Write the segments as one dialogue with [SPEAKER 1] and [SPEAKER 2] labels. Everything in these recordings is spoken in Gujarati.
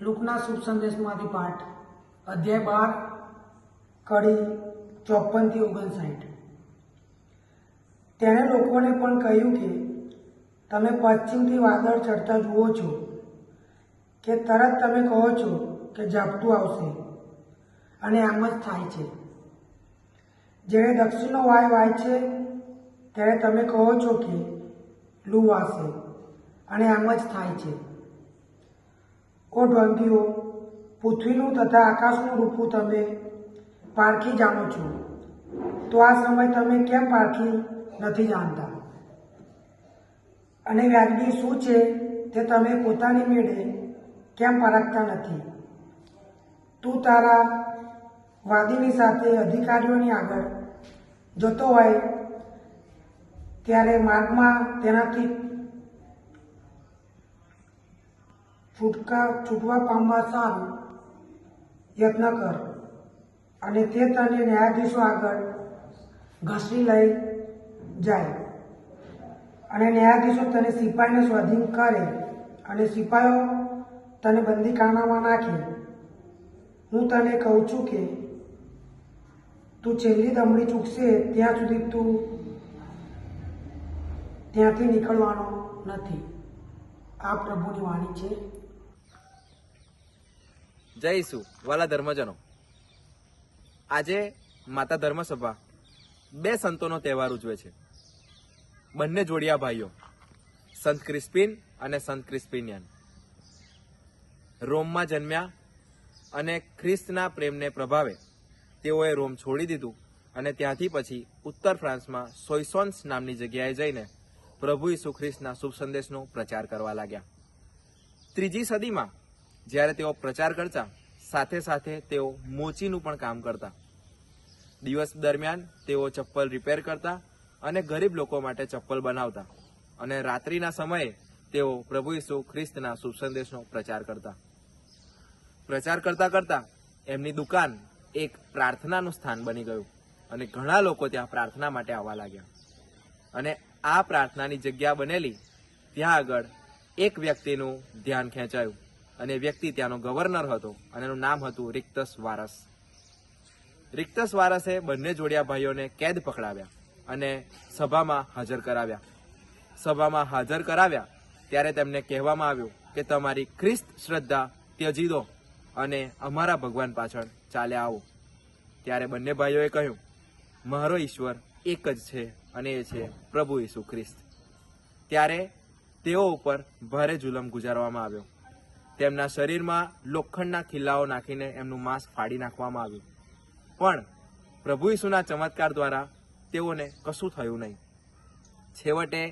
[SPEAKER 1] કૃષ્ણના શુભ સંદેશમાંથી પાઠ અધ્યાય બાર, કડી ચોપનથી ઓગણસાઠ. તેણે લોકોને પણ કહ્યું કે, તમે પશ્ચિમથી વાદળ ચડતા જુઓ છો, કે તરત તમે કહો છો કે ઝાપટું આવશે. અને આમ જ થાય છે. જ્યારે દક્ષિણનો વાય વાય છે, ત્યારે તમે કહો છો કે, લૂ વાશે. અને આમ જ થાય છે. ઓ ઢોંગીઓ પૃથ્વીનું તથા આકાશનું રૂપું તમે પારખી જાણો છો. તો આ સમય તમે કેમ પારખી નથી જાણતા? અને વ્યાજબી શું છે તે તમે પોતાની મેળે કેમ પારખતા નથી? તું તારા વાદીની સાથે અધિકારીઓની આગળ જતો હોય, ત્યારે માર્ગમાં તેનાથી છૂટકા છૂટવા પામવા સારું યત્ન કર. અને તે તને ન્યાયાધીશો આગળ ઘસી લઈ જાય. અને ન્યાયાધીશો તને સિપાહીને સ્વાધીન કરે અને સિપાહીઓ તને બંદીખાનામાં નાખે. હું તને કહું છું કે તું છેલ્લી દમડી ચૂકશે ત્યાં સુધી તું ત્યાંથી નીકળવાનો નથી. આ પ્રભુની વાણી છે.
[SPEAKER 2] જય ઈસુ, વાલા ધર્મજનો. આજે માતા ધર્મસભા બે સંતોનો તહેવાર ઉજવે છે. બંને જોડિયા ભાઈઓ, સંત ક્રિસ્પિન અને સંત ક્રિસ્પિનિયન. રોમમાં જન્મ્યા અને ખ્રિસ્તના પ્રેમને પ્રભાવે તેઓએ રોમ છોડી દીધું અને ત્યાંથી પછી ઉત્તર ફ્રાન્સમાં સોઇસોન્સ નામની જગ્યાએ જઈને પ્રભુ ઈસુ ખ્રિસ્તના શુભ સંદેશનો પ્રચાર કરવા લાગ્યા. ત્રીજી સદીમાં જ્યારે તેઓ પ્રચાર કરતા, સાથે સાથે તેઓ મોચીનું પણ કામ કરતા. દિવસ દરમિયાન તેઓ ચપ્પલ રિપેર કરતા અને ગરીબ લોકો માટે ચપ્પલ બનાવતા અને રાત્રિના સમયે તેઓ પ્રભુ ઈસુ ખ્રિસ્તના શુભ સંદેશનો પ્રચાર કરતા. પ્રચાર કરતા કરતા એમની દુકાન એક પ્રાર્થનાનું સ્થાન બની ગયું અને ઘણા લોકો ત્યાં પ્રાર્થના માટે આવવા લાગ્યા. અને આ પ્રાર્થનાની જગ્યા બનેલી ત્યાં આગળ એક વ્યક્તિનું ધ્યાન ખેંચાયું. અને વ્યક્તિ ત્યાંનો ગવર્નર હતો અને એનું નામ હતું રિક્તસ વારસ. રિક્તસ વારસે બંને જોડિયા ભાઈઓને કેદ પકડાવ્યા અને સભામાં હાજર કરાવ્યા. સભામાં હાજર કરાવ્યા ત્યારે તેમને કહેવામાં આવ્યું કે તમારી ખ્રિસ્ત શ્રદ્ધા ત્યજી દો અને અમારા ભગવાન પાછળ ચાલ્યા આવો. ત્યારે બંને ભાઈઓએ કહ્યું, મારો ઈશ્વર એક જ છે અને એ છે પ્રભુ ઈસુ ખ્રિસ્ત. ત્યારે તેઓ ઉપર ભારે જુલમ ગુજારવામાં આવ્યો. તેમના શરીરમાં લોખંડના ખિલ્લાઓ નાખીને એમનું માંસ ફાડી નાખવામાં આવ્યું. પણ પ્રભુ ઈસુના ચમત્કાર દ્વારા તેઓને કશું થયું નહીં. છેવટે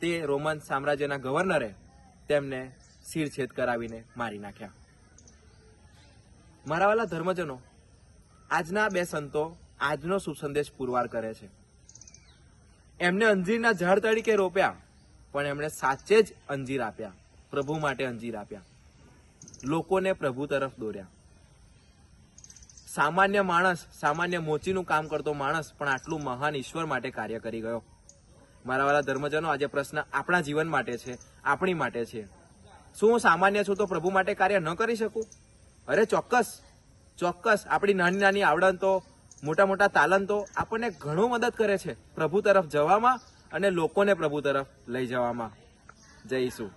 [SPEAKER 2] તે રોમન સામ્રાજ્યના ગવર્નરે તેમને શિરછેદ કરાવીને મારી નાખ્યા. મારા વાલા ધર્મજનો, આજના બે સંતો આજનો શુભ સંદેશ પુરવાર કરે છે. એમને અંજીરના ઝાડ તરીકે રોપ્યા, પણ એમણે સાચે જ અંજીર આપ્યા. પ્રભુ માટે અંજીર આપ્યા. લોકોને પ્રભુ તરફ દોર્યા. સામાન્ય માણસ, સામાન્ય મોચીનું કામ કરતો માણસ પણ આટલું મહાન ઈશ્વર માટે કાર્ય કરી ગયો. મારા વાળા ધર્મજનો, આજે પ્રશ્ન આપણા જીવન માટે છે, આપણી માટે છે. શું હું સામાન્ય છું તો પ્રભુ માટે કાર્ય ન કરી શકું? અરે ચોક્કસ ચોક્કસ. આપણી નાની નાની આવડતો મોટા મોટા તાલંતો આપણને ઘણું મદદ કરે છે. પ્રભુ તરફ જવામાં અને લોકોને પ્રભુ તરફ લઈ જવામાં. જય ઈસુ.